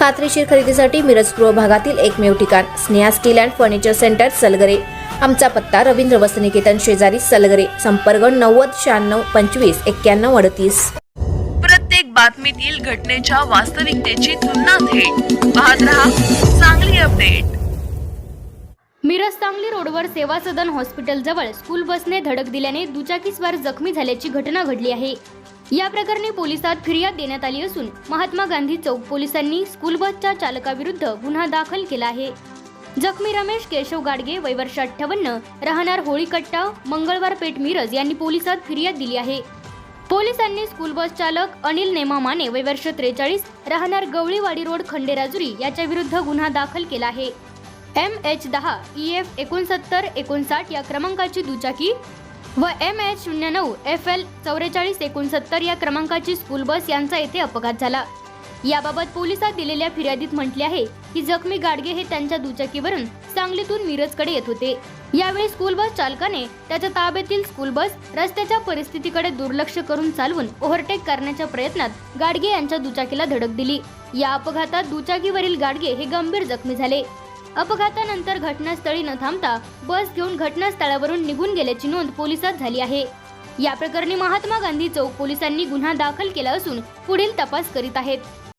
खात्रीशीर खरेदीसाठी मिरज पूर्व भागातील एकमेव ठिकाण Sneha steel and furniture centre Salgare. आमचा पत्ता रवींद्र वसनिकेतन शेजारी सलगरे संपर्क नव्वद शहाण्णव पंचवीस एक्क्याण्णव अडतीस. प्रत्येक बातमीतील घटनेच्या वास्तविकतेची तुलना थेट. पाहत रहा चांगली अपडेट. मिरज सांगली रोडवर सेवा सदन हॉस्पिटल जवळ स्कूल बसने धडक दिल्याने दुचाकीस्वार जखमी झाल्याची घटना घडली आहे. या प्रकरणी पोलिसात फिर्याद देण्यात आली असून महात्मा गांधी चौक पोलिसांनी स्कूल बसच्या चालकाविरुद्ध गुन्हा दाखल केला आहे. जखमी रमेश केशव गाडगे वय वर्ष अठ्ठावन्न राहणार होळीकट्टा मंगळवार पेठ मिरज यांनी पोलिसात फिर्याद दिली आहे. पोलिसांनी स्कूल बस चालक अनिल नेमा माने वय वर्ष त्रेचाळीस राहणार गवळीवाडी रोड खंडेराजुरी याच्या विरुद्ध गुन्हा दाखल केला आहे. एम एच दहा ई एफ एकोणसत्तर एकोणसाठ या क्रमांकाची दुचाकी व एम एच शून्य नऊ एफ एल चौवेचाळीस एकोणसत्तर या क्रमांकाची स्कूल बस यांचा येथे अपघात झाला. याबाबत पोलिसात दिलेल्या फिर्यादीत म्हटले आहे की जखमी गाडगे हे त्यांच्या दुचाकीवरून सांगलीतून मिरजकडे येत होते. यावेळी स्कूल बस चालकाने त्याच्या ताब्यातील स्कूल बस रस्त्याच्या परिस्थितीकडे दुर्लक्ष करून चालवून ओव्हरटेक करण्याच्या प्रयत्नात गाडगे यांच्या दुचाकीला धडक दिली. या अपघातात दुचाकीवरील गाडगे हे गंभीर जखमी झाले. अपघातानंतर घटनास्थळी न थांबता बस घेऊन घटनास्थळावरून निघून गेल्याची नोंद पोलिसात झाली आहे. या प्रकरणी महात्मा गांधी चौक पोलिसांनी गुन्हा दाखल केला असून पुढील तपास करीत आहेत.